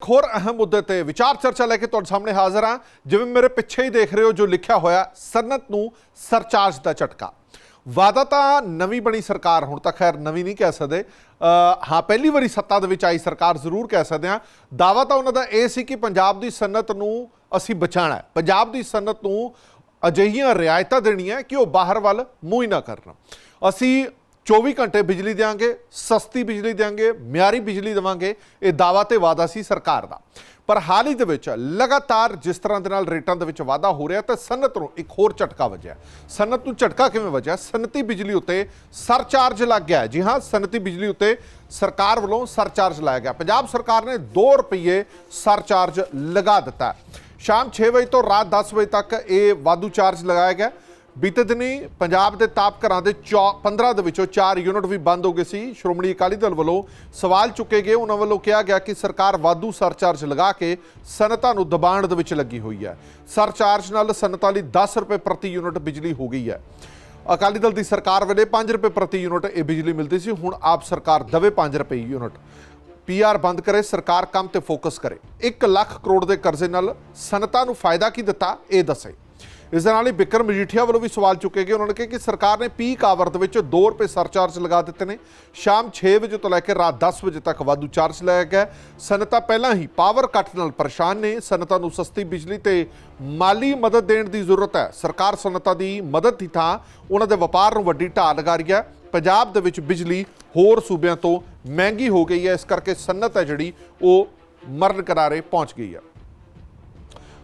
ਖੋਰ ਅਹਿਮ ਮੁੱਦੇ ਤੇ ਵਿਚਾਰ ਚਰਚਾ ਲੈ ਕੇ ਤੁਹਾਡੇ ਸਾਹਮਣੇ ਹਾਜ਼ਰ ਹਾਂ। ਜਿਵੇਂ ਮੇਰੇ ਪਿੱਛੇ ਹੀ ਦੇਖ ਰਹੇ ਹੋ ਜੋ ਲਿਖਿਆ ਹੋਇਆ ਸਨਅਤ ਨੂੰ ਸਰਚਾਰਜ ਦਾ ਝਟਕਾ। ਵਾਦਾ ਤਾਂ ਨਵੀਂ ਬਣੀ ਸਰਕਾਰ, ਹੁਣ ਤੱਕ ਖੈਰ ਨਵੀਂ ਨਹੀਂ ਕਹਿ ਸਕਦੇ। ਹਾਂ, ਪਹਿਲੀ ਵਾਰੀ ਸੱਤਾ ਦੇ ਵਿੱਚ ਆਈ ਸਰਕਾਰ ਜ਼ਰੂਰ ਕਹਿ ਸਕਦੇ ਹਾਂ। ਦਾਵਾ ਤਾਂ ਉਹਨਾਂ ਦਾ ਇਹ ਸੀ ਕਿ ਪੰਜਾਬ ਦੀ ਸਨਅਤ ਨੂੰ ਅਸੀਂ ਬਚਾਉਣਾ ਹੈ। ਪੰਜਾਬ ਦੀ ਸਨਅਤ ਨੂੰ ਅਜਿਹੀਆਂ ਰਿਆਇਤਾਂ ਦੇਣੀਆਂ ਕਿ ਉਹ ਬਾਹਰ ਵੱਲ ਮੂੰਹ ਹੀ ਨਾ ਕਰਨ। ਅਸੀਂ 24 ਘੰਟੇ ਬਿਜਲੀ ਦੇਵਾਂਗੇ ਸਸਤੀ ਬਿਜਲੀ ਦੇਵਾਂਗੇ ਮਿਆਰੀ ਬਿਜਲੀ ਦੇਵਾਂਗੇ, ਇਹ ਦਾਵਾ ਤੇ ਵਾਦਾ ਸੀ ਸਰਕਾਰ ਦਾ। ਪਰ ਹਾਲ ਹੀ ਦੇ ਵਿੱਚ ਲਗਾਤਾਰ ਜਿਸ ਤਰ੍ਹਾਂ ਦੇ ਨਾਲ ਰੇਟਾਂ ਦੇ ਵਿੱਚ ਵਾਧਾ ਹੋ ਰਿਹਾ ਤਾਂ ਸਨਅਤ ਨੂੰ ਇੱਕ ਹੋਰ ਝਟਕਾ ਵੱਜਿਆ। ਸਨਅਤ ਨੂੰ ਝਟਕਾ ਕਿਵੇਂ ਵੱਜਿਆ? ਸਨਅਤੀ ਬਿਜਲੀ ਉੱਤੇ ਸਰਚਾਰਜ ਲੱਗ ਗਿਆ ਜੀ ਹਾਂ, ਸਨਅਤੀ ਬਿਜਲੀ ਉੱਤੇ ਸਰਕਾਰ ਵੱਲੋਂ ਸਰਚਾਰਜ ਲਾਇਆ ਗਿਆ। ਪੰਜਾਬ ਸਰਕਾਰ ਨੇ 2 ਰੁਪਏ ਸਰਚਾਰਜ ਲਗਾ ਦਿੱਤਾ। ਸ਼ਾਮ 6 ਵਜੇ ਤੋਂ ਰਾਤ 10 ਵਜੇ ਤੱਕ ਇਹ ਵਾਧੂ ਚਾਰਜ ਲਗਾਇਆ ਗਿਆ। ਬੀਤੇ ਦਿਨੀ ਪੰਜਾਬ ਦੇ ਤਾਪ ਘਰਾਂ ਦੇ ਚੌ- 15 ਦੇ ਵਿੱਚੋਂ 4 ਯੂਨਿਟ ਵੀ ਬੰਦ ਹੋ ਗਏ ਸੀ। ਸ਼੍ਰੋਮਣੀ ਅਕਾਲੀ ਦਲ ਵੱਲੋਂ ਸਵਾਲ ਚੁੱਕੇ ਗਏ। ਉਹਨਾਂ ਵੱਲੋਂ ਕਿਹਾ ਗਿਆ ਕਿ ਸਰਕਾਰ ਵਾਧੂ ਸਰਚਾਰਜ ਲਗਾ ਕੇ ਸਨਅਤਾਂ ਨੂੰ ਦਬਾਉਣ ਦੇ ਵਿੱਚ ਲੱਗੀ ਹੋਈ ਹੈ। ਸਰਚਾਰਜ ਨਾਲ ਸਨਅਤਾਂ ਲਈ 10 ਰੁਪਏ ਪ੍ਰਤੀ ਯੂਨਿਟ ਬਿਜਲੀ ਹੋ ਗਈ ਹੈ। ਅਕਾਲੀ ਦਲ ਦੀ ਸਰਕਾਰ ਵੇਲੇ 5 ਰੁਪਏ ਪ੍ਰਤੀ ਯੂਨਿਟ ਇਹ ਬਿਜਲੀ ਮਿਲਦੀ ਸੀ। ਹੁਣ ਆਪ ਸਰਕਾਰ ਦਵੇ 5 ਰੁਪਏ ਯੂਨਿਟ। ਪੀਆਰ ਬੰਦ ਕਰੇ, ਸਰਕਾਰ ਕੰਮ ਤੇ ਫੋਕਸ ਕਰੇ। 1 ਲੱਖ ਕਰੋੜ ਦੇ ਕਰਜ਼ੇ ਨਾਲ ਸਨਅਤਾਂ ਨੂੰ ਫਾਇਦਾ ਕੀ ਦਿੱਤਾ, ਇਹ ਦੱਸੇ। ਇਸ ਦੇ ਨਾਲ ਹੀ ਬਿਕਰਮ ਮਜੀਠੀਆ ਵੱਲੋਂ ਵੀ ਸਵਾਲ ਚੁੱਕੇ ਗਏ। ਉਹਨਾਂ ਨੇ ਕਿਹਾ ਕਿ ਸਰਕਾਰ ਨੇ ਪੀਕ ਆਵਰ ਦੇ ਵਿੱਚ 2 ਰੁਪਏ ਸਰਚਾਰਜ ਲਗਾ ਦਿੱਤੇ ਨੇ। ਸ਼ਾਮ 6 ਵਜੇ ਤੋਂ ਲੈ ਕੇ ਰਾਤ 10 ਵਜੇ ਤੱਕ ਵਾਧੂ ਚਾਰਜ ਲਾਇਆ ਗਿਆ ਹੈ। ਸਨਅਤਾਂ ਪਹਿਲਾਂ ਹੀ ਪਾਵਰ ਕੱਟ ਨਾਲ ਪਰੇਸ਼ਾਨ ਨੇ। ਸਨਅਤਾਂ ਨੂੰ ਸਸਤੀ ਬਿਜਲੀ ਤੇ ਮਾਲੀ ਮਦਦ ਦੇਣ ਦੀ ਜ਼ਰੂਰਤ ਹੈ। ਸਰਕਾਰ ਸਨਅਤਾਂ ਦੀ ਮਦਦ ਦੀ ਥਾਂ ਉਹਨਾਂ ਦੇ ਵਪਾਰ ਨੂੰ ਵੱਡੀ ਢਾਲ ਲਗਾ ਰਹੀ ਹੈ। ਪੰਜਾਬ ਦੇ ਵਿੱਚ ਬਿਜਲੀ ਹੋਰ ਸੂਬਿਆਂ ਤੋਂ ਮਹਿੰਗੀ ਹੋ ਗਈ ਹੈ। ਇਸ ਕਰਕੇ ਸਨਅਤ ਹੈ ਜਿਹੜੀ ਉਹ ਮਰਨ ਕਿਨਾਰੇ ਪਹੁੰਚ ਗਈ ਹੈ।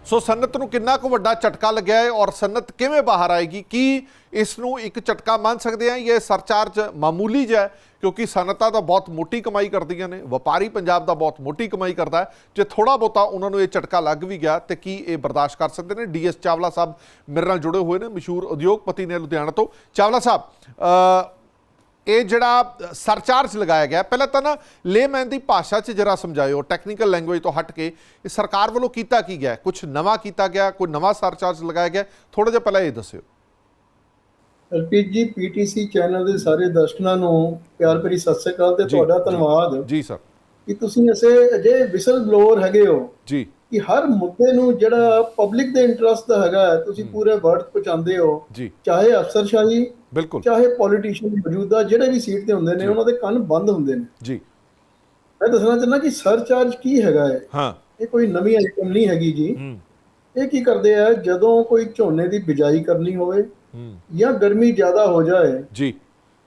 ਸੋ ਸਨਅਤ ਨੂੰ ਕਿੰਨਾ ਕੁ ਵੱਡਾ ਝਟਕਾ ਲੱਗਿਆ ਹੈ ਔਰ ਸਨਅਤ ਕਿਵੇਂ ਬਾਹਰ ਆਏਗੀ? ਕੀ ਇਸ ਨੂੰ ਇੱਕ ਝਟਕਾ ਮੰਨ ਸਕਦੇ ਆ ਇਹ ਸਰਚਾਰਜ ਮਾਮੂਲੀ ਜਿਹਾ ਹੈ? ਕਿਉਂਕਿ ਸਨਅਤਾਂ ਤਾਂ ਬਹੁਤ ਮੋਟੀ ਕਮਾਈ ਕਰਦੀਆਂ ਨੇ, ਵਪਾਰੀ ਪੰਜਾਬ ਦਾ ਬਹੁਤ ਮੋਟੀ ਕਮਾਈ ਕਰਦਾ ਹੈ। ਜੇ ਥੋੜਾ ਬਹੁਤਾ ਉਹਨਾਂ ਨੂੰ ਇਹ ਝਟਕਾ ਲੱਗ ਵੀ ਗਿਆ ਤੇ ਕੀ ਇਹ ਬਰਦਾਸ਼ਤ ਕਰ ਸਕਦੇ ਨੇ? ਡੀਐਸ ਚਾਵਲਾ ਸਾਹਿਬ ਮੇਰੇ ਨਾਲ ਜੁੜੇ ਹੋਏ ਨੇ, ਮਸ਼ਹੂਰ ਉਦਯੋਗਪਤੀ ਨੇ ਲੁਧਿਆਣਾ ਤੋਂ। ਚਾਵਲਾ ਸਾਹਿਬ ਇਹ ਜਿਹੜਾ ਸਰਚਾਰਜ ਲਗਾਇਆ ਗਿਆ ਪਹਿਲਾਂ ਤਾਂ ਨਾ ਲੇਮੈਨ ਦੀ ਭਾਸ਼ਾ 'ਚ ਜਰਾ ਸਮਝਾਇਓ ਟੈਕਨੀਕਲ ਲੈਂਗੁਏਜ ਤੋਂ ਹਟ ਕੇ ਇਹ ਸਰਕਾਰ ਵੱਲੋਂ ਕੀਤਾ ਕੀ ਗਿਆ? ਕੁਝ ਨਵਾਂ ਕੀਤਾ ਗਿਆ ਕੋਈ ਨਵਾਂ ਸਰਚਾਰਜ ਲਗਾਇਆ ਗਿਆ? ਥੋੜਾ ਜਿਹਾ ਪਹਿਲਾਂ ਇਹ ਦੱਸਿਓ। ਐਲਪੀਜੀ ਪੀਟੀਸੀ ਚੈਨਲ ਦੇ ਸਾਰੇ ਦਰਸ਼ਕਾਂ ਨੂੰ ਪਿਆਰ ਭਰੀ ਸਤਿ ਸ੍ਰੀ ਅਕਾਲ ਤੇ ਤੁਹਾਡਾ। ਧੰਨਵਾਦ। ਜੀ ਸਰ। ਕਿ ਤੁਸੀਂ ਐਸੇ ਅਜੇ ਵਿਸਲ ਬਲੋਅਰ ਹੈਗੇ ਹੋ? ਜੀ। ਕਿ ਹਰ ਮੁੱਦੇ ਨੂੰ ਜਿਹੜਾ ਪਬਲਿਕ ਦੇ ਇੰਟਰਸਟ ਦਾ ਹੈਗਾ ਤੁਸੀਂ ਪੂਰੇ ਵਰਡ ਪਹੁੰਚਾਉਂਦੇ ਹੋ ਚਾਹੇ ਅਫਸਰਸ਼ਾਹੀ ਬਿਲਕੁਲ। ਚਾਹੇ ਪੋਲੀਟੀਸ਼ੀਅਨ ਮੌਜੂਦਾ ਜਿਹੜੇ ਵੀ ਸੀਟ ਤੇ ਹੁੰਦੇ ਨੇ ਉਹਨਾਂ ਦੇ ਕੰਨ ਬੰਦ ਹੁੰਦੇ ਨੇ। ਜੀ। ਮੈਂ ਦੱਸਣਾ ਚਾਹੁੰਦਾ ਕਿ ਸਰਚਾਰਜ ਕੀ ਹੈਗਾ ਹੈ? ਹਾਂ। ਇਹ ਕੋਈ ਨਵੀਂ ਆਈਟਮ ਨਹੀਂ ਹੈਗੀ ਜੀ। ਇਹ ਕੀ ਕਰਦੇ ਆ ਜਦੋਂ ਕੋਈ ਝੋਨੇ ਦੀ ਬਿਜਾਈ ਕਰਨੀ ਹੋਵੇ ਹੂੰ। ਜਾਂ ਗਰਮੀ ਜ਼ਿਆਦਾ ਹੋ ਜਾਏ ਜੀ।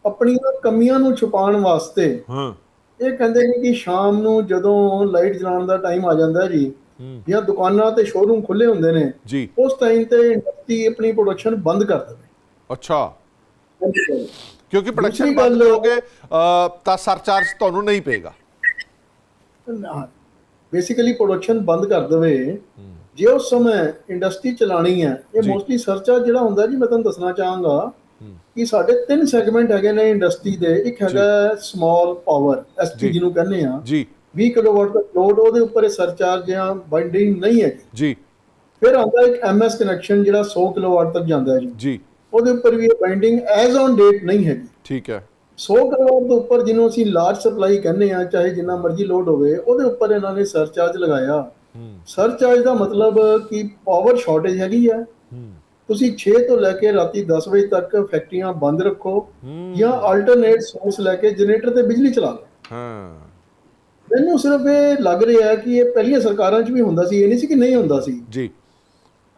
ਆਪਣੀਆਂ ਕਮੀਆਂ ਨੂੰ ਛੁਪਾਉਣ ਵਾਸਤੇ ਹਾਂ। ਇਹ ਕਹਿੰਦੇ ਨੇ ਕਿ ਸ਼ਾਮ ਨੂੰ ਜਦੋਂ ਲਾਈਟ ਜਲਾਉਣ ਦਾ ਟਾਈਮ ਆ ਜਾਂਦਾ ਜੀ ਜਾਂ ਦੁਕਾਨਾਂ ਤੇ ਸ਼ੋਰੂਮ ਖੁੱਲੇ ਹੁੰਦੇ ਨੇ ਜੀ। ਉਸ ਟਾਈਮ ਤੇ ਇੰਡਸਟਰੀ ਆਪਣੀ ਪ੍ਰੋਡਕਸ਼ਨ ਬੰਦ ਕਰ ਅੱਛਾ। ਦੇਵੇ ਕਿਉਂਕਿ ਪ੍ਰੋਡਕਸ਼ਨ ਬੰਦ ਅ, ਤਾਂ ਸਰਚਾਰਜ ਤੁਹਾਨੂੰ ਨਹੀਂ ਪਏਗਾ। ਬੇਸਿਕਲੀ ਪ੍ਰੋਡਕਸ਼ਨ ਬੰਦ ਕਰ ਦੇਵੇ। ਜੇ ਉਸ ਸਮੇਂ ਇੰਡਸਟਰੀ ਚਲਾਣੀ ਹੈ ਇਹ। ਮੋਸਟਲੀ ਸਰਚਾਰਜ ਜਿਹੜਾ ਹੁੰਦਾ ਜੀ ਮੈਂ ਤੁਹਾਨੂੰ ਦੱਸਣਾ ਚਾਹਾਂਗਾ। ਕਿ ਸਾਡੇ ਤਿੰਨ ਸੈਗਮੈਂਟ ਹੈਗੇ ਨੇ ਇੰਡਸਟਰੀ ਦੇ। ਇੱਕ ਹੈਗਾ ਸਮਾਲ ਪਾਵਰ ਐਸਟੀ। ਜਿਹਨੂੰ ਕਹਿੰਦੇ ਆ ਜੀ। 20 ਕਿਲੋਵਾਟ ਦਾ ਲੋਡ ਉਹਦੇ ਉੱਪਰ ਇਹ ਸਰਚਾਰਜ ਜਾਂ ਬਾਈਂਡਿੰਗ ਨਹੀਂ ਹੈ ਜੀ। ਫਿਰ ਆਉਂਦਾ ਇੱਕ ਐਮਐਸ ਕਨੈਕਸ਼ਨ ਜਿਹੜਾ 100 ਕਿਲੋਵਾਟ ਤੱਕ ਜਾਂਦਾ ਹੈ ਜੀ। ਜੀ। ਉਹਦੇ ਉੱਪਰ ਵੀ ਇਹ ਬਾਈਂਡਿੰਗ ਐਜ਼ ਔਨ ਡੇਟ ਨਹੀਂ ਹੈਗੀ। ਠੀਕ ਹੈ। 100 ਕਿਲੋਵਾਟ ਤੋਂ ਉੱਪਰ ਜਿਹਨੂੰ ਅਸੀਂ ਲਾਰਜ ਸਪਲਾਈ ਕਹਿੰਦੇ ਆ ਚਾਹੇ ਜਿੰਨਾ ਮਰਜ਼ੀ ਲੋਡ ਹੋਵੇ ਉਹਦੇ ਉੱਪਰ ਇਹਨਾਂ ਨੇ ਸਰਚਾਰਜ ਲਗਾਇਆ। ਹੂੰ। ਸਰਚਾਰਜ ਦਾ ਮਤਲਬ ਕਿ ਪਾਵਰ ਸ਼ਾਰਟੇਜ ਹੈਗੀ ਆ। ਹੂੰ। ਤੁਸੀਂ 6 ਤੋਂ ਲੈ ਕੇ ਰਾਤੀ 10 ਵਜੇ ਤੱਕ ਫੈਕਟਰੀਆਂ ਬੰਦ ਰੱਖੋ ਹੂੰ। ਜਾਂ ਆਲਟਰਨੇਟ ਸੋਰਸ ਲੈ ਕੇ ਜਨਰੇਟਰ ਤੇ ਬਿਜਲੀ ਚਲਾ ਲਓ। ਹਾਂ। ਮੈਨੂੰ ਸਿਰਫ ਇਹ ਲੱਗ ਰਿਹਾ ਹੈ ਕਿ ਇਹ ਪਹਿਲੀਆਂ ਸਰਕਾਰਾਂ 'ਚ ਵੀ ਹੁੰਦਾ ਸੀ ਇਹ ਨਹੀਂ ਸੀ ਕਿ ਨਹੀਂ ਹੁੰਦਾ ਸੀ। ਜੀ।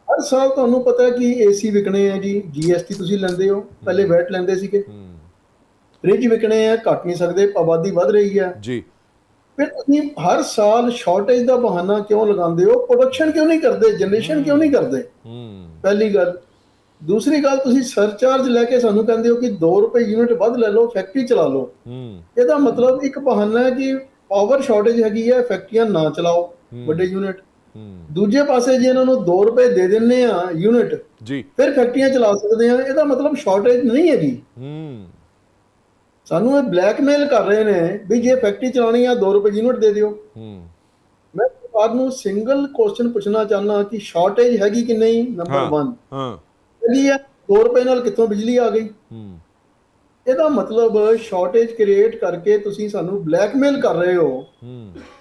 ਹਰ ਸਾਲ ਤੁਹਾਨੂੰ ਪਤਾ ਹੈ ਕਿ ਏਸੀ ਵਿਕਣੇ ਆ ਜੀ ਜੀਐਸਟੀ ਤੁਸੀਂ ਲੈਂਦੇ ਹੋ ਪਹਿਲੇ ਵੈਟ ਲੈਂਦੇ ਸੀਗੇ। ਫ੍ਰਿਜ ਵਿਕਣੇ ਆ ਘਟ ਨਹੀਂ ਸਕਦੇ ਆਬਾਦੀ ਵੱਧ ਰਹੀ ਹੈ। ਜੀ। ਫਿਰ ਤੁਸੀਂ ਹਰ ਸਾਲ ਸ਼ਾਰਟੇਜ ਦਾ ਬਹਾਨਾ ਕਿਉਂ ਲਗਾਉਂਦੇ ਹੋ? ਪ੍ਰੋਡਕਸ਼ਨ ਕਿਉਂ ਨਹੀਂ ਕਰਦੇ? ਜਨਰੇਸ਼ਨ ਕਿਉਂ ਨਹੀਂ ਕਰਦੇ? ਪਹਿਲੀ ਗੱਲ। ਦੂਸਰੀ ਗੱਲ ਤੁਸੀਂ ਸਰਚਾਰਜ ਲੈ ਕੇ ਸਾਨੂੰ ਕਹਿੰਦੇ ਹੋ ਕਿ 2 ਰੁਪਏ ਯੂਨਿਟ ਵੱਧ ਲੈ ਲਓ ਫੈਕਟਰੀ ਚਲਾ ਲਓ। ਹੂੰ। ਇਹਦਾ ਮਤਲਬ ਇੱਕ ਬਹਾਨਾ ਹੈ ਕਿ ਪਾਵਰ ਸ਼ਾਰਟੇਜ ਹੈਗੀ ਹੈ ਫੈਕਟਰੀਆਂ ਨਾ ਚਲਾਓ ਵੱਡੇ ਯੂਨਿਟ ਦੂਜੇ ਪਾਸੇ ਜੇ ਇਹਨਾਂ ਨੂੰ 2 ਰੁਪਏ ਦੇ ਦਿੰਨੇ ਆ ਯੂਨਿਟ ਜੀ। ਫਿਰ ਫੈਕਟਰੀਆਂ ਚਲਾ ਸਕਦੇ ਆ। ਇਹਦਾ ਮਤਲਬ ਸ਼ਾਰਟੇਜ ਨਹੀਂ ਹੈਗੀ। ਹੂੰ। ਸਾਨੂੰ ਇਹ ਬਲੈਕਮੇਲ ਕਰ ਰਹੇ ਨੇ ਵੀ ਜੇ ਫੈਕਟਰੀ ਚਲਾਣੀ ਆ 2 ਰੁਪਏ ਯੂਨਿਟ ਦੇ ਦਿਓ। ਹੂੰ। ਮੈਂ ਸਰਕਾਰ ਨੂੰ ਸਿੰਗਲ ਕੁਐਸਚਨ ਪੁੱਛਣਾ ਚਾਹੁੰਦਾ ਕਿ ਸ਼ਾਰਟੇਜ ਹੈਗੀ ਕਿ ਨਹੀਂ? ਨੰਬਰ ਹਾਂ 1 ਹਾਂ। ਹੈਗੀ ਹੈ 2 ਰੁਪਏ ਨਾਲ ਕਿੱਥੋਂ ਬਿਜਲੀ ਆ ਗਈ? ਹੂੰ। ਇਹਦਾ ਮਤਲਬ ਸ਼ਾਰਟੇਜ ਕ੍ਰੀਏਟ ਕਰਕੇ ਤੁਸੀਂ ਸਾਨੂੰ ਬਲੈਕਮੇਲ ਕਰ ਰਹੇ ਹੋ।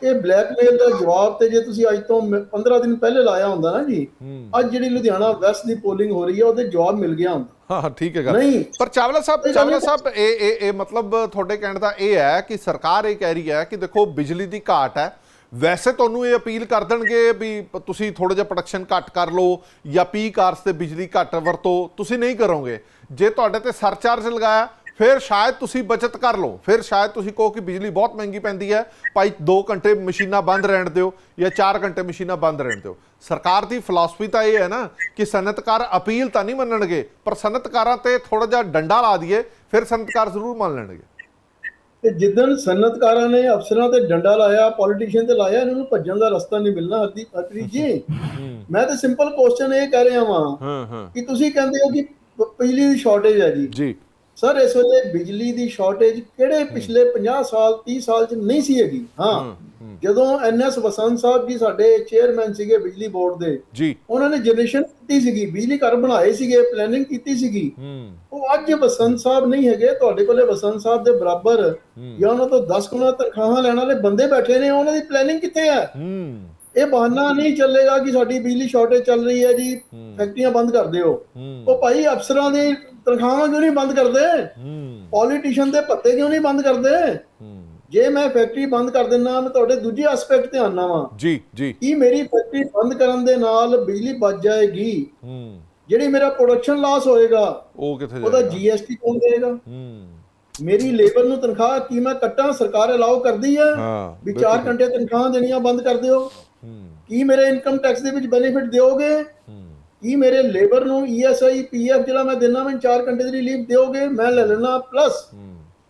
ਇਹ ਬਲੈਕਮੇਲ ਦਾ ਜਵਾਬ ਤੇ ਜੇ ਤੁਸੀਂ ਅੱਜ ਤੋਂ ਮ- 15 ਦਿਨ ਪਹਿਲੇ ਲਾਇਆ ਹੁੰਦਾ ਨਾ ਜੀ ਅੱਜ ਜਿਹੜੀ ਲੁਧਿਆਣਾ ਵੈਸਟ ਦੀ ਪੋਲਿੰਗ ਹੋ ਰਹੀ ਹੈ ਉਹਦੇ ਜਵਾਬ ਮਿਲ ਗਿਆ ਹੁੰਦਾ। ਹਾਂ ਹਾਂ ਠੀਕ ਹੈ ਗੱਲ। ਨਹੀਂ। ਪਰ ਚਾਵਲਾ ਸਾਹਿਬ ਚਾਵਲਾ ਸਾਹਿਬ ਇਹ ਇਹ ਇਹ ਮਤਲਬ ਤੁਹਾਡੇ ਕਹਿਣ ਦਾ ਇਹ ਹੈ ਕਿ ਸਰਕਾਰ ਇਹ ਕਹਿ ਰਹੀ ਹੈ ਕਿ ਦੇਖੋ ਬਿਜਲੀ ਦੀ ਘਾਟ ਹੈ। ਵੈਸੇ ਤੁਹਾਨੂੰ ਇਹ ਅਪੀਲ ਕਰ ਦੇਣਗੇ ਵੀ ਤੁਸੀਂ ਥੋੜਾ ਜਿਹਾ ਪ੍ਰੋਡਕਸ਼ਨ ਘੱਟ ਕਰ ਲਓ ਜਾਂ ਪੀ ਕਾਰਸ ਤੇ ਬਿਜਲੀ ਘੱਟ ਵਰਤੋ ਤੁਸੀਂ ਨਹੀਂ ਕਰੋਗੇ। ਜੇ ਤੁਹਾਡੇ ਤੇ ਸਰਚਾਰਜ ਲਗਾਇਆ ਫਿਰ ਸ਼ਾਇਦ ਤੁਸੀਂ ਬਚਤ ਕਰ ਲਓ। ਫਿਰ ਸ਼ਾਇਦ ਤੁਸੀਂ ਕਹੋ ਕਿ ਬਿਜਲੀ ਬਹੁਤ ਮਹਿੰਗੀ ਪੈਂਦੀ ਹੈ। ਭਾਈ 2 ਘੰਟੇ ਮਸ਼ੀਨਾਂ ਬੰਦ ਰਹਿਣ ਦਿਓ ਜਾਂ 4 ਘੰਟੇ ਮਸ਼ੀਨਾਂ ਬੰਦ ਰਹਿਣ ਦਿਓ। ਸਰਕਾਰ ਦੀ ਫਿਲਾਸਫੀ ਤਾਂ ਇਹ ਹੈ ਨਾ ਕਿ ਸਨਅਤਕਾਰ ਅਪੀਲ ਤਾਂ ਨਹੀਂ ਮੰਨਣਗੇ ਪਰ ਸਨਅਤਕਾਰਾਂ ਤੇ ਥੋੜਾ ਜਿਹਾ ਡੰਡਾ ਲਾ ਦਈਏ ਫਿਰ ਸਨਅਤਕਾਰ ਜ਼ਰੂਰ ਮੰਨ ਲੈਣਗੇ। ਤੇ ਜਿੱਦਣ ਸਨਅਤਕਾਰਾਂ ਨੇ ਅਫਸਰਾਂ ਤੇ ਡੰਡਾ ਲਾਇਆ ਪੋਲੀਟੀਸ਼ੀਅਨ ਤੇ ਲਾਇਆ ਇਹਨਾਂ ਨੂੰ ਭੱਜਣ ਦਾ ਰਸਤਾ ਨਹੀਂ ਮਿਲਣਾ ਹਰਦੀ ਹਰਪ੍ਰੀਤ ਜੀ। ਮੈਂ ਤਾਂ ਸਿੰਪਲ ਕੁਐਸਚਨ ਇਹ ਕਹਿ ਰਿਹਾ ਵਾਂ ਹਾਂ ਹਾਂ। ਕਿ ਤੁਸੀਂ ਕਹਿੰਦੇ ਹੋ ਕਿ ਬਿਜਲੀ ਦੀ ਸ਼ਾਰਟੇਜ ਹੈ ਜੀ। ਜੀ। ਸਰ ਇਸ ਵੇਲੇ ਬਿਜਲੀ ਦੀ ਸ਼ਾਰਟੇਜ ਕਿਹੜੇ ਪਿਛਲੇ 50 ਸਾਲ 30 ਸਾਲ ਚ ਨਹੀਂ ਸੀ ਹੈਗੀ? ਹਾਂ। ਜਦੋਂ ਐਨਐਸ ਵਸੰਤ ਸਾਹਿਬ ਜੀ ਸਾਡੇ ਚੇਅਰਮੈਨ ਸੀਗੇ ਬਿਜਲੀ ਬੋਰਡ ਦੇ ਜੀ। ਉਹਨਾਂ ਨੇ ਜਨਰੇਸ਼ਨ ਕੀਤੀ ਸੀਗੀ ਬਿਜਲੀ ਘਰ ਬਣਾਏ ਸੀਗੇ ਪਲੈਨਿੰਗ ਕੀਤੀ ਸੀਗੀ। ਉਹ ਅੱਜ ਵਸੰਤ ਸਾਹਿਬ ਨਹੀਂ ਹੈਗੇ ਤੁਹਾਡੇ ਕੋਲੇ ਵਸੰਤ ਸਾਹਿਬ ਦੇ ਬਰਾਬਰ ਜਾਂ ਉਹਨਾਂ ਤੋਂ 10 ਗੁਣਾ ਤਨਖਾਹਾਂ ਲੈਣ ਵਾਲੇ ਬੰਦੇ ਬੈਠੇ ਨੇ ਉਹਨਾਂ ਦੀ ਪਲੈਨਿੰਗ ਕਿੱਥੇ ਹੈ? ਇਹ ਬਹਾਨਾ ਨਹੀਂ ਚੱਲੇਗਾ ਕਿ ਸਾਡੀ ਬਿਜਲੀ ਸ਼ਾਰਟੇਜ ਚੱਲ ਰਹੀ ਹੈ ਜੀ ਫੈਕਟਰੀਆਂ ਬੰਦ ਕਰ ਦਿਓ। ਹੂੰ। ਉਹ ਭਾਈ ਅਫਸਰਾਂ ਦੀ ਤਨਖਾਹਾਂ ਕਿਉਂ ਨਹੀਂ ਬੰਦ ਕਰਦੇ? ਹੂੰ। ਪੋਲੀਟੀਸ਼ੀਅਨ ਦੇ ਪੱਤੇ ਕਿਉਂ ਨਹੀਂ ਬੰਦ ਕਰਦੇ? ਹੂੰ। ਜੇ ਮੈਂ ਫੈਕਟਰੀ ਬੰਦ ਕਰ ਦਿੰਨਾ ਮੈਂ ਤੁਹਾਡੇ ਦੂਜੇ ਐਸਪੈਕਟ ਤੇ ਆਨਾ ਵਾਂ। ਜੀ ਜੀ। ਕੀ ਮੇਰੀ ਫੈਕਟਰੀ ਬੰਦ ਕਰਨ ਦੇ ਨਾਲ ਬਿਜਲੀ ਬਚ ਜਾਏਗੀ? ਹੂੰ। ਜਿਹੜੀ ਮੇਰਾ ਪ੍ਰੋਡਕਸ਼ਨ ਲਾਸ ਹੋਏਗਾ ਉਹ ਕਿੱਥੇ ਉਹਦਾ ਜਾਏਗਾ? ਜੀਐਸਟੀ ਕੌਣ ਦੇਗਾ ਹੂੰ। ਮੇਰੀ ਲੇਬਰ ਨੂੰ ਤਨਖਾਹ ਕੀ ਮੈਂ ਕੱਟਾਂ? ਸਰਕਾਰ ਅਲਾਉ ਕਰਦੀ ਹੈ ਵੀ 4 ਘੰਟੇ ਤਨਖਾਹ ਦੇਣੀਆਂ ਬੰਦ ਕਰ ਦਿਓ। ਹੂੰ। ਕੀ ਮੇਰੇ ਇਨਕਮ ਟੈਕਸ ਦੇ ਵਿੱਚ ਬੈਨੀਫਿਟ ਦਿਓਗੇ? ਹੂੰ। ਕੀ ਮੇਰੇ ਲੇਬਰ ਨੂੰ E ਈਐਸਆਈ ਪੀਐਫ ਜਿਹੜਾ ਮੈਂ ਦਿੰਦਾ ਮੈਂ 4 ਘੰਟੇ ਦੀ ਲੀਵ ਦਿਓਗੇ? ਮੈਂ ਲੈ ਲੈਣਾ ਪਲੱਸ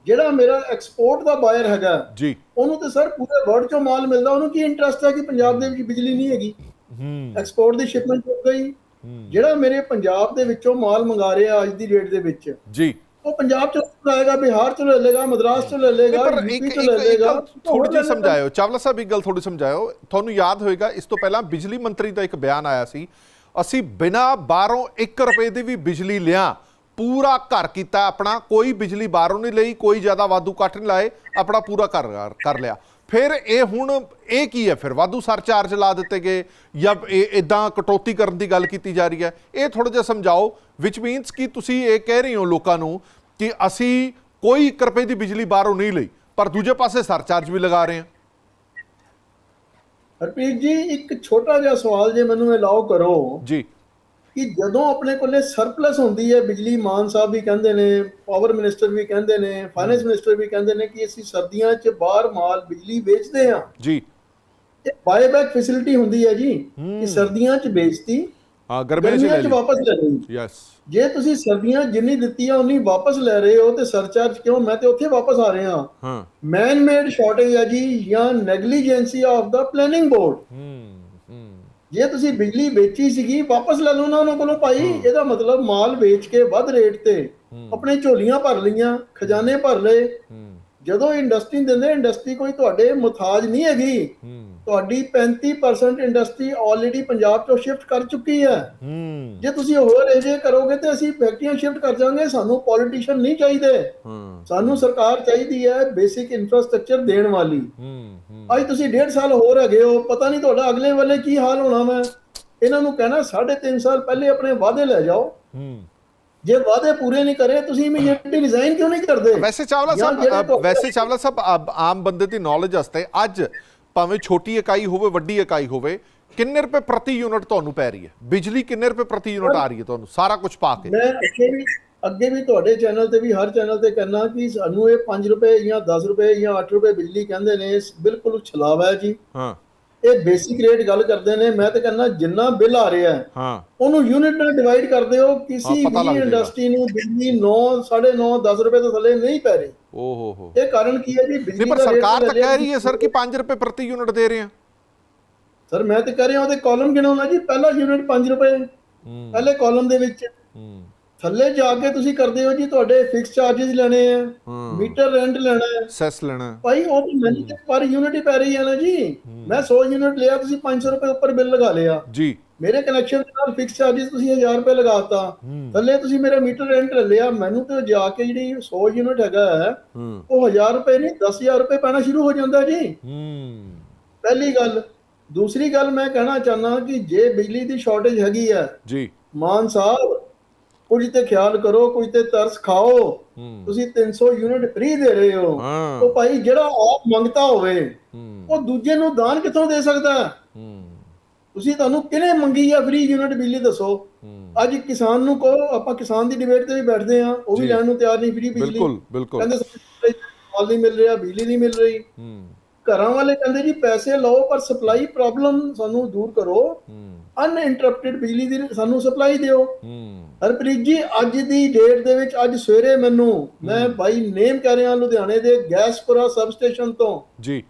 ਜਿਹੜਾ ਮੇਰਾ ਐਕਸਪੋਰਟ ਦਾ ਬਾਇਰ ਹੈਗਾ ਜੀ। ਉਹਨੂੰ ਤੇ ਸਰ ਪੂਰੇ ਵਰਲਡ ਚੋਂ ਮਾਲ ਮਿਲਦਾ ਉਹਨੂੰ ਕੀ ਇੰਟਰਸਟ ਹੈ ਕਿ ਪੰਜਾਬ ਦੇ ਵਿੱਚ ਬਿਜਲੀ ਨਹੀਂ ਹੈਗੀ? ਹੂੰ। ਐਕਸਪੋਰਟ ਦੀ ਸ਼ਿਪਮੈਂਟ ਹੋ ਗਈ। ਜਿਹੜਾ ਮੇਰੇ ਪੰਜਾਬ ਦੇ ਵਿੱਚੋਂ ਮਾਲ ਮੰਗਾ ਰਿਹਾ ਅੱਜ ਦੀ ਰੇਟ ਦੇ ਵਿੱਚ ਜੀ। ਉਹ ਪੰਜਾਬ ਚੋਂ ਆਏਗਾ ਬਿਹਾਰ ਚੋਂ ਲੈ ਲੇਗਾ ਮਦਰਾਸ ਚੋਂ ਲੈ ਲੇਗਾ ਪਰ ਇੱਕ ਇੱਕ ਥੋੜੀ ਜਿਹੀ ਸਮਝਾਇਓ। ਚਾਵਲਾ ਸਾਹਿਬ ਇੱਕ ਗੱਲ ਥੋੜੀ ਸਮਝਾਇਓ। ਤੁਹਾਨੂੰ ਯਾਦ ਹੋਏਗਾ ਇਸ ਤੋਂ ਪਹਿਲਾਂ ਬਿਜਲੀ ਮੰਤਰੀ ਦਾ ਇੱਕ ਬਿਆਨ ਆਇਆ ਸੀ ਅਸੀਂ ਬਿਨਾ ਬਾਹਰੋਂ 1 ਰੁਪਏ ਦੀ ਵੀ ਬਿਜਲੀ ਲਿਆ, ਪੂਰਾ ਘਰ ਕੀਤਾ ਆਪਣਾ, ਕੋਈ ਬਿਜਲੀ ਬਾਹਰੋਂ ਨਹੀਂ ਲਈ, ਕੋਈ ਜ਼ਿਆਦਾ ਵਾਧੂ ਕੱਟ ਨਹੀਂ ਲਾਏ, ਆਪਣਾ ਪੂਰਾ ਘਰ ਕਰ ਲਿਆ। ਫਿਰ ਇਹ ਹੁਣ, ਇਹ ਕੀ ਹੈ ਫਿਰ? ਵਾਧੂ ਸਰਚਾਰਜ ਲਾ ਦਿੱਤੇ ਗਏ, ਜਾਂ ਇਹ ਇਦਾਂ ਕਟੌਤੀ ਕਰਨ ਦੀ ਗੱਲ ਕੀਤੀ ਜਾ ਰਹੀ ਹੈ? ਇਹ ਥੋੜਾ ਜਿਹਾ ਸਮਝਾਓ ਵਿਚ ਮੀਨਸ ਕਿ ਤੁਸੀਂ ਇਹ ਕਹਿ ਰਹੇ ਹੋ ਲੋਕਾਂ ਨੂੰ ਕਿ ਅਸੀਂ ਕੋਈ 1 ਰੁਪਏ ਦੀ ਬਿਜਲੀ ਬਾਹਰੋਂ ਨਹੀਂ ਲਈ, ਪਰ ਦੂਜੇ ਪਾਸੇ ਸਰਚਾਰਜ ਵੀ ਲਗਾ ਰਹੇ ਹਾਂ। ਹਰਪ੍ਰੀਤ ਜੀ ਇੱਕ ਛੋਟਾ ਜਿਹਾ ਸਵਾਲ ਜੇ ਮੈਨੂੰ ਅਲਾਉ ਕਰੋ। ਜੀ। ਕਿ ਜਦੋਂ ਆਪਣੇ ਕੋਲੇ ਸਰਪਲਸ ਹੁੰਦੀ ਹੈ ਬਿਜਲੀ ਮਾਨ ਸਾਹਿਬ ਵੀ ਕਹਿੰਦੇ ਨੇ ਪਾਵਰ ਮਿਨਿਸਟਰ ਵੀ ਕਹਿੰਦੇ ਨੇ ਫਾਈਨੈਂਸ ਮਿਨਿਸਟਰ ਵੀ ਕਹਿੰਦੇ ਨੇ ਕਿ ਅਸੀਂ ਸਰਦੀਆਂ 'ਚ ਬਾਹਰ ਮਾਲ ਬਿਜਲੀ ਵੇਚਦੇ ਹਾਂ। ਜੀ। ਇਹ ਬਾਇਬੈਕ ਫੈਸਿਲਿਟੀ ਹੁੰਦੀ ਹੈ ਜੀ ਕਿ ਸਰਦੀਆਂ 'ਚ ਵੇਚਤੀ। ਹਾਂ ਗਰਮੀਆਂ ਚ ਲੈ ਲਈ ਵਾਪਸ ਲੈ ਲਈ ਯੈਸ ਜੇ ਤੁਸੀਂ ਸਰਦੀਆਂ ਜਿੰਨੀ ਦਿੱਤੀ ਆ ਉਨੀ ਵਾਪਸ ਲੈ ਰਹੇ ਹੋ ਤੇ ਸਰਚਾਰਜ ਕਿਉਂ? ਮੈਂ ਤੇ ਉੱਥੇ ਵਾਪਸ ਆ ਰਿਹਾ ਹਾਂ। ਹਾਂ। ਮੈਨ ਮੇਡ ਸ਼ਾਰਟੇਜ ਹੈ ਜੀ ਜਾਂ ਨੈਗਲੀਜੈਂਸੀ ਆਫ ਦਾ ਪਲੈਨਿੰਗ ਬੋਰਡ ਹੂੰ ਜੇ ਤੁਸੀਂ ਬਿਜਲੀ ਵੇਚੀ ਸੀਗੀ ਵਾਪਸ ਲੈ ਲਓ ਨਾ ਉਹਨਾਂ ਕੋਲੋਂ ਭਾਈ। ਇਹਦਾ ਮਤਲਬ ਮਾਲ ਵੇਚ ਕੇ ਵੱਧ ਰੇਟ ਤੇ ਆਪਣੇ ਝੋਲੀਆਂ ਭਰ ਲਈਆਂ ਖਜ਼ਾਨੇ ਭਰ ਲਏ। ਜਦੋਂ ਇੰਡਸਟਰੀ ਦਿੰਦੇ ਇੰਡਸਟਰੀ ਕੋਈ ਤੁਹਾਡੇ ਮੁਤਾਜ ਨਹੀਂ ਹੈਗੀ। ਤੁਹਾਡੀ 35% ਇੰਡਸਟਰੀ ਆਲਰੇਡੀ ਪੰਜਾਬ ਤੋਂ ਸ਼ਿਫਟ ਕਰ ਚੁੱਕੀ ਹੈ। ਜੇ ਤੁਸੀਂ ਹੋਰ ਇਹ ਕਰੋਗੇ ਤੇ ਅਸੀਂ ਫੈਕਟਰੀਆਂ ਸ਼ਿਫਟ ਕਰ ਜਾਵਾਂਗੇ ਸਾਨੂੰ ਪੋਲੀਟੀਸ਼ੀਅਨ ਨਹੀਂ ਚਾਹੀਦੇ। ਸਾਨੂੰ ਸਰਕਾਰ ਚਾਹੀਦੀ ਹੈ ਬੇਸਿਕ ਇਨਫਰਾਸਟ੍ਰਕਚਰ ਦੇਣ ਵਾਲੀ। ਅੱਜ ਤੁਸੀਂ ਡੇਢ ਸਾਲ ਹੋਰ ਹੈਗੇ ਹੋ ਪਤਾ ਨਹੀਂ ਤੁਹਾਡਾ ਅਗਲੇ ਵੇਲੇ ਕੀ ਹਾਲ ਹੋਣਾ ਮੈਂ ਇਹਨਾਂ ਨੂੰ ਕਹਿਣਾ 3.5 ਸਾਲ ਪਹਿਲੇ ਆਪਣੇ ਵਾਅਦੇ ਲੈ ਜਾਓ। ਜੇ ਵਾਅਦੇ ਪੂਰੇ ਨਹੀਂ ਕਰੇ ਤੁਸੀਂ ਇਮੀਡੀਏਟਲੀ ਰਿਜ਼ਾਈਨ ਕਿਉਂ ਨਹੀਂ ਕਰਦੇ? ਵੈਸੇ ਚਾਵਲਾ ਸਾਹਿਬ ਵੈਸੇ ਚਾਵਲਾ ਸਾਹਿਬ ਆਮ ਬੰਦੇ ਦੀ ਨੌਲੇਜ ਵਾਸਤੇ ਅੱਜ ਭਾਵੇਂ ਛੋਟੀ ਇਕਾਈ ਹੋਵੇ ਵੱਡੀ ਇਕਾਈ ਹੋਵੇ ਕਿੰਨੇ ਰੁਪਏ ਪ੍ਰਤੀ ਯੂਨਿਟ ਤੁਹਾਨੂੰ ਪੈ ਰਹੀ ਹੈ? ਬਿਜਲੀ ਕਿੰਨੇ ਰੁਪਏ ਪ੍ਰਤੀ ਯੂਨਿਟ ਆ ਰਹੀ ਹੈ ਤੁਹਾਨੂੰ? ਸਾਰਾ ਕੁਝ ਪਾ ਕੇ। ਮੈਂ ਅੱਗੇ ਵੀ ਅੱਗੇ ਵੀ ਤੁਹਾਡੇ ਚੈਨਲ ਤੇ ਵੀ ਹਰ ਚੈਨਲ ਤੇ ਕਹਿਣਾ ਕਿ ਸਾਨੂੰ ਇਹ 5 ਰੁਪਏ ਜਾਂ 10 ਰੁਪਏ ਜਾਂ 8 ਰੁਪਏ ਬਿਜਲੀ ਕਹਿੰਦੇ ਨੇ ਬਿਲਕੁਲ ਛਲਾਵਾ ਹੈ ਜੀ। ਹਾਂ। ਇਹ ਬੇਸਿਕ ਰੇਟ ਗੱਲ ਕਰਦੇ ਨੇ ਮੈਂ ਤਾਂ ਕਹਿੰਦਾ ਜਿੰਨਾ ਬਿੱਲ ਆ ਰਿਹਾ ਹੈ ਉਹਨੂੰ ਯੂਨਿਟ ਨਾਲ ਡਿਵਾਈਡ ਕਰ ਦਿਓ ਕਿਸੇ ਹਾਂ, ਲੱਗ ਵੀ। ਇੰਡਸਟਰੀ ਨੂੰ ਬਿਜਲੀ 9 9.5 10 ਰੁਪਏ ਤੋਂ ਥੱਲੇ ਨਹੀਂ ਪੈ ਰਹੀ। ਓ ਹੋ ਹੋ। ਇਹ ਕਾਰਨ ਕੀ ਹੈ ਜੀ? ਬਿਜਲੀ ਦਾ ਸਰਕਾਰ ਤਾਂ ਕਹਿ ਰਹੀ ਹੈ ਸਰ ਕਿ 5 ਰੁਪਏ ਪ੍ਰਤੀ ਯੂਨਿਟ ਦੇ ਰਹੇ ਹਾਂ ਸਰ ਮੈਂ ਤੇ ਕਹਿ ਰਿਹਾ ਉਹਦੇ ਕਾਲਮ ਗਿਣੋ ਨਾ ਜੀ ਪਹਿਲਾ ਯੂਨਿਟ 5 ਰੁਪਏ ਪਹਿਲੇ ਕਾਲਮ ਦੇ ਵਿੱਚ। ਹੂੰ। ਥੱਲੇ ਜਾ ਕੇ ਤੁਸੀਂ ਕਰਦੇ ਹੋ ਜੀ ਤੁਹਾਡੇ ਫਿਕਸ ਚਾਰजेस ਲੈਣੇ ਆ ਮੀਟਰ ਰੈਂਟ ਲੈਣਾ ਹੈ। ਸੈਸ ਲੈਣਾ ਭਾਈ ਉਹ ਤਾਂ ਮੈਨੂੰ ਤੇ ਪਰ ਯੂਨਿਟ ਹੀ ਪੈ ਰਹੀ ਹੈ ਨਾ ਜੀ। ਮੈਂ 100 ਯੂਨਿਟ ਲਿਆ ਤੁਸੀਂ 500 ਰੁਪਏ ਉੱਪਰ ਬਿੱਲ ਲਗਾ ਲਿਆ। ਜੀ। ਮੇਰੇ ਕਨੈਕਸ਼ਨ ਦੇ ਨਾਲ ਫਿਕਸ ਚਾਰजेस ਤੁਸੀਂ 1000 ਰੁਪਏ ਲਗਾਤਾ। ਥੱਲੇ ਤੁਸੀਂ ਮੇਰਾ ਮੀਟਰ ਰੈਂਟ ਲੈ ਲਿਆ ਮੈਨੂੰ ਤੇ ਜਾ ਕੇ ਜਿਹੜੀ 100 ਯੂਨਿਟ ਹੈਗਾ ਉਹ 1000 ਰੁਪਏ ਨਹੀਂ 10000 ਰੁਪਏ ਪੈਣਾ ਸ਼ੁਰੂ ਹੋ ਜਾਂਦਾ ਜੀ। ਪਹਿਲੀ ਗੱਲ। ਦੂਸਰੀ ਗੱਲ ਮੈਂ ਕਹਿਣਾ ਚਾਹੁੰਦਾ ਕਿ ਜੇ ਬਿਜਲੀ ਦੀ ਸ਼ਾਰਟੇਜ ਹੈਗੀ ਆ ਜੀ। ਮਾਨ ਸਾਹਿਬ ਕੁਝ ਤੇ ਖਿਆਲ ਕਰੋ ਕੁਝ ਤੇ ਤਰਸ ਖਾਓ। ਤੁਸੀਂ 300 ਯੂਨਿਟ ਫ੍ਰੀ ਦੇ ਰਹੇ ਹੋ। ਉਹ ਭਾਈ ਜਿਹੜਾ ਆਪ ਮੰਗਤਾ ਹੋਵੇ ਉਹ ਦੂਜੇ ਨੂੰ ਦਾਨ ਕਿੱਥੋਂ ਦੇ ਸਕਦਾ? ਤੁਸੀਂ ਤੁਹਾਨੂੰ ਕਿਹਨੇ ਮੰਗੀ ਆ ਫ੍ਰੀ ਯੂਨਿਟ ਬਿਜਲੀ ਦੱਸੋ? ਅੱਜ ਕਿਸਾਨ ਨੂੰ ਕਹੋ ਆਪਾਂ ਕਿਸਾਨ ਦੀ ਡਿਬੇਟ ਤੇ ਵੀ ਬੈਠਦੇ ਆ ਉਹ ਵੀ। ਲੈਣ ਨੂੰ ਤਿਆਰ ਨਹੀਂ ਫ੍ਰੀ ਬਿਜਲੀ। ਬਿਲਕੁਲ ਬਿਲਕੁਲ। ਕਹਿੰਦੇ ਸਾਨੂੰ ਮਾਲ ਨਹੀਂ ਮਿਲ ਰਿਹਾ ਬਿਜਲੀ ਨਹੀਂ ਮਿਲ ਰਹੀ। ਘਰਾਂ ਵਾਲੇ ਕਹਿੰਦੇ ਜੀ ਪੈਸੇ ਲਓ ਪਰ ਸਪਲਾਈ ਪ੍ਰੋਬਲਮ ਸਾਨੂੰ ਦੂਰ ਕਰੋ। ਅਨਇੰਟਰਪਟਿਡ ਬਿਜਲੀ ਦੀ ਸਾਨੂੰ ਸਪਲਾਈ ਦਿਓ। ਹਰਪ੍ਰੀਤ ਜੀ ਅੱਜ ਦੀ ਡੇਟ ਦੇ ਵਿੱਚ ਅੱਜ ਸਵੇਰੇ ਮੈਨੂੰ ਮੈਂ ਬਾਈ ਨੇਮ ਕਹਿ ਰਿਹਾ ਲੁਧਿਆਣੇ ਦੇ ਗੈਸਪੁਰਾ ਸਬ ਸਟੇਸ਼ਨ ਤੋਂ। ਜੀ।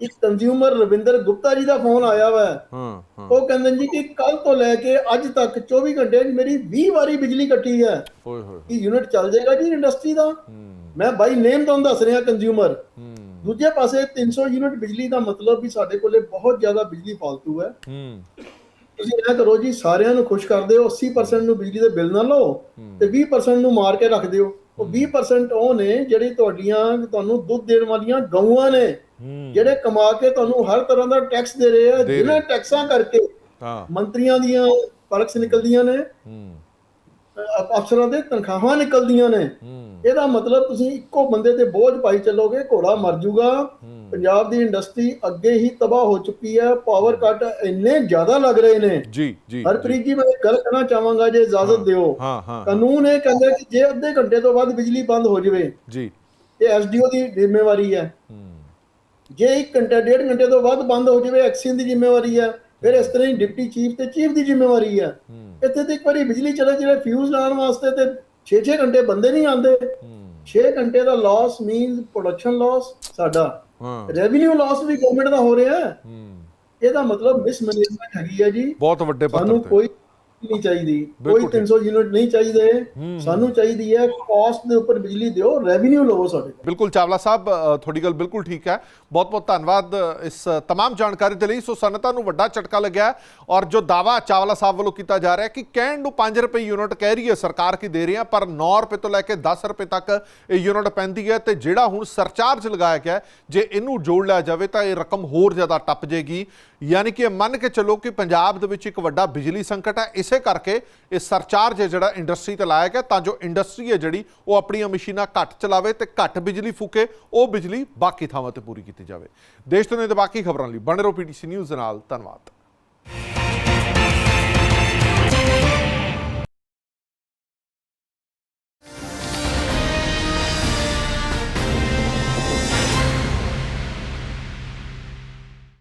ਇੱਕ ਕੰਜ਼ਿਊਮਰ ਰਵਿੰਦਰ ਗੁਪਤਾ ਜੀ ਦਾ ਫੋਨ ਆਇਆ ਵਾ। ਹਾਂ ਉਹ ਕਹਿੰਦੇ ਜੀ ਕਿ ਕੱਲ ਤੋਂ ਲੈ ਕੇ ਅੱਜ ਤੱਕ 24 ਘੰਟੇ ਮੇਰੀ 20 ਵਾਰੀ ਬਿਜਲੀ ਕੱਟੀ ਹੈ। ਓਏ ਹੋਏ ਕੀ ਯੂਨਿਟ ਚੱਲ ਜਾਏਗਾ ਜੀ ਇੰਡਸਟਰੀ ਦਾ? ਮੈਂ ਬਾਈ ਨੇਮ ਤੁਹਾਨੂੰ ਦੱਸ ਰਿਹਾ ਕੰਜ਼ਿਊਮਰ ਦੂਜੇ ਪਾਸੇ 300 ਯੂਨਿਟ ਬਿਜਲੀ ਦਾ ਮਤਲਬ ਵੀ ਸਾਡੇ ਕੋਲੇ ਬਹੁਤ ਜ਼ਿਆਦਾ ਬਿਜਲੀ ਹੈ। ਹੂੰ। ਤੁਸੀਂ ਇਹ ਕਰੋ ਜੀ ਸਾਰਿਆਂ ਨੂੰ ਖੁਸ਼ ਕਰ ਦਿਓ 80% ਨੂੰ ਬਿਜਲੀ ਦੇ ਬਿੱਲ ਨਾ ਲਓ ਤੇ 20% ਨੂੰ ਮਾਰ ਕੇ ਰੱਖ ਦਿਓ। ਉਹ 20% ਉਹ ਨੇ ਜਿਹੜੀ ਤੁਹਾਡੀਆਂ ਤੁਹਾਨੂੰ ਦੁੱਧ ਦੇਣ ਵਾਲੀਆਂ ਗਊਆਂ ਨੇ ਜਿਹੜੇ ਕਮਾ ਕੇ ਤੁਹਾਨੂੰ ਹਰ ਤਰ੍ਹਾਂ ਦਾ ਟੈਕਸ ਦੇ ਰਹੇ ਆ ਜਿਨ੍ਹਾਂ ਰਹੇ। ਟੈਕਸਾਂ ਕਰਕੇ ਹਾਂ। ਮੰਤਰੀਆਂ ਦੀਆਂ ਪਰਕਸ ਨਿਕਲਦੀਆਂ ਨੇ ਅਫਸਰਾਂ ਦੇ ਤਨਖਾਹਾਂ ਨਿਕਲਦੀਆਂ ਨੇ। ਇਹਦਾ ਮਤਲਬ ਤੁਸੀਂ ਇੱਕੋ ਬੰਦੇ ਤੇ ਬੋਝ ਪਾਈ ਚੱਲੋਗੇ ਘੋੜਾ ਮਰ ਜਾਊਗਾ ਹੂੰ। ਪੰਜਾਬ ਦੀ ਇੰਡਸਟਰੀ ਅੱਗੇ ਹੀ ਤਬਾਹ ਹੋ ਚੁੱਕੀ ਹੈ। ਪਾਵਰ ਕੱਟ ਇੰਨੇ ਜ਼ਿਆਦਾ ਲੱਗ ਰਹੇ ਨੇ। ਜੀ ਜੀ ਹਰਪ੍ਰੀਤ ਜੀ। ਮੈਂ ਗੱਲ ਕਹਿਣਾ ਚਾਹਾਂਗਾ ਜੇ ਇਜਾਜ਼ਤ ਦਿਓ। ਹਾਂ ਹਾਂ। ਕਾਨੂੰਨ ਇਹ ਕਹਿੰਦਾ ਕਿ ਜੇ ਅੱਧੇ ਘੰਟੇ ਤੋਂ ਬਾਅਦ ਬਿਜਲੀ ਬੰਦ ਹੋ ਜਾਵੇ ਜੀ। ਇਹ ਐਸਡੀਓ ਦੀ ਜ਼ਿੰਮੇਵਾਰੀ ਹੈ। ਹੂੰ। ਜੇ 1 ਘੰਟਾ ਡੇਢ ਘੰਟੇ ਤੋਂ ਬਾਅਦ ਬੰਦ ਹੋ ਜਾਵੇ ਐਕਸੀਅਨ ਦੀ ਜ਼ਿੰਮੇਵਾਰੀ ਹੈ। ਫਿਰ ਇਸ ਤਰ੍ਹਾਂ ਹੀ ਡਿਪਟੀ ਚੀਫ ਤੇ ਚੀਫ ਦੀ ਜ਼ਿੰਮੇਵਾਰੀ ਹੈ। ਹੂੰ। ਇੱਥੇ ਤੇ ਇੱਕ ਵਾਰੀ ਬਿਜਲੀ ਚਲੇ ਜਿਹੜੇ ਫਿਊਜ਼ ਲਾਉਣ ਵਾਸਤੇ ਤੇ 6-6 ਘੰਟੇ ਬੰਦੇ ਨਹੀਂ ਆਉਂਦੇ। ਹੂੰ। 6 ਘੰਟੇ ਦਾ ਲਾਸ ਮੀਨਸ ਪ੍ਰੋਡਕਸ਼ਨ ਲਾਸ ਸਾਡਾ। ਹਾਂ। ਰੈਵਨਿਊ ਲਾਸ ਵੀ ਗਵਰਨਮੈਂਟ ਦਾ ਹੋ ਰਿਹਾ। ਹੈ। ਇਹਦਾ ਮਤਲਬ ਮਿਸਮੈਨੇਜਮੈਂਟ ਹੈਗੀ ਹੈ ਜੀ। ਬਹੁਤ ਵੱਡੇ ਪੱਧਰ ਸਾਨੂੰ ਤੇ। ਕੋਈ ਨਹੀਂ ਚਾਹੀਦੀ ਕੋਈ ਬਿਲਕੁਲ ਠੀਕ। 300 ਯੂਨਿਟ ਨਹੀਂ ਚਾਹੀਦੇ ਹੂੰ। ਸਾਨੂੰ ਚਾਹੀਦੀ ਹੈ ਕਾਸਟ ਦੇ ਉੱਪਰ ਬਿਜਲੀ ਦਿਓ ਰੈਵਨਿਊ ਲਵੋ ਸਾਡੇ ਕੋਲ। ਬਿਲਕੁਲ ਚਾਵਲਾ ਸਾਹਿਬ ਅ, ਤੁਹਾਡੀ ਗੱਲ ਬਿਲਕੁਲ ਠੀਕ ਹੈ ਬਹੁਤ ਬਹੁਤ ਧੰਨਵਾਦ ਅ, ਇਸ तमाम ਜਾਣਕਾਰੀ ਦੇ ਲਈ ਸੋ ਸਨਅਤਾਂ ਨੂੰ ਵੱਡਾ ਝਟਕਾ ਲੱਗਿਆ ਹੈ ਔਰ ਜੋ ਦਾਵਾ ਚਾਵਲਾ ਸਾਹਿਬ ਵੱਲੋਂ ਕੀਤਾ ਜਾ ਰਿਹਾ ਹੈ ਕਿ ਕਹਿਣ ਨੂੰ 5 ਰੁਪਏ ਯੂਨਿਟ ਕਹਿ ਰਹੀ ਹੈ ਸਰਕਾਰ ਕੀ ਦੇ ਰਹੀ ਹੈ ਪਰ 9 ਰੁਪਏ ਤੋਂ ਲੈ ਕੇ 10 ਰੁਪਏ ਤੱਕ ਇਹ ਯੂਨਿਟ ਪੈਂਦੀ ਹੈ ਤੇ ਜਿਹੜਾ ਹੁਣ ਸਰਚਾਰਜ ਲਗਾਇਆ ਗਿਆ ਹੈ, ਜੇ ਇਹਨੂੰ ਜੋੜ ਲਿਆ ਜਾਵੇ ਤਾਂ ਇਹ ਰਕਮ ਹੋਰ ਜ਼ਿਆਦਾ ਟੱਪ ਜਾਏਗੀ ਯਾਨੀ ਕਿ ਇਹ ਮੰਨ ਕੇ ਚੱਲੋ ਕਿ ਪੰਜਾਬ ਦੇ ਵਿੱਚ ਇੱਕ ਵੱਡਾ ਬਿਜਲੀ ਸੰਕਟ ਹੈ, ਇਸੇ ਕਰਕੇ ਇਹ ਸਰਚਾਰਜ ਹੈ ਜਿਹੜਾ ਇੰਡਸਟਰੀ ਤੇ ਲਾਇਆ ਗਿਆ, ਤਾਂ ਜੋ ਇੰਡਸਟਰੀ ਹੈ ਜਿਹੜੀ, ਉਹ ਆਪਣੀਆਂ ਮਸ਼ੀਨਾਂ ਘੱਟ ਚਲਾਵੇ ਤੇ ਘੱਟ ਬਿਜਲੀ ਫੂਕੇ, ਉਹ ਬਿਜਲੀ ਬਾਕੀ ਥਾਵਾਂ ਤੇ ਪੂਰੀ ਕੀਤੀ ਜਾਵੇ। ਦੇਸ਼ ਦੁਨੀਆ ਦੇ ਬਾਕੀ ਖਬਰਾਂ ਲਈ ਬਣੇ ਰਹੋ ਪੀਟੀਸੀ ਨਿਊਜ਼ ਦੇ ਨਾਲ, ਧੰਨਵਾਦ।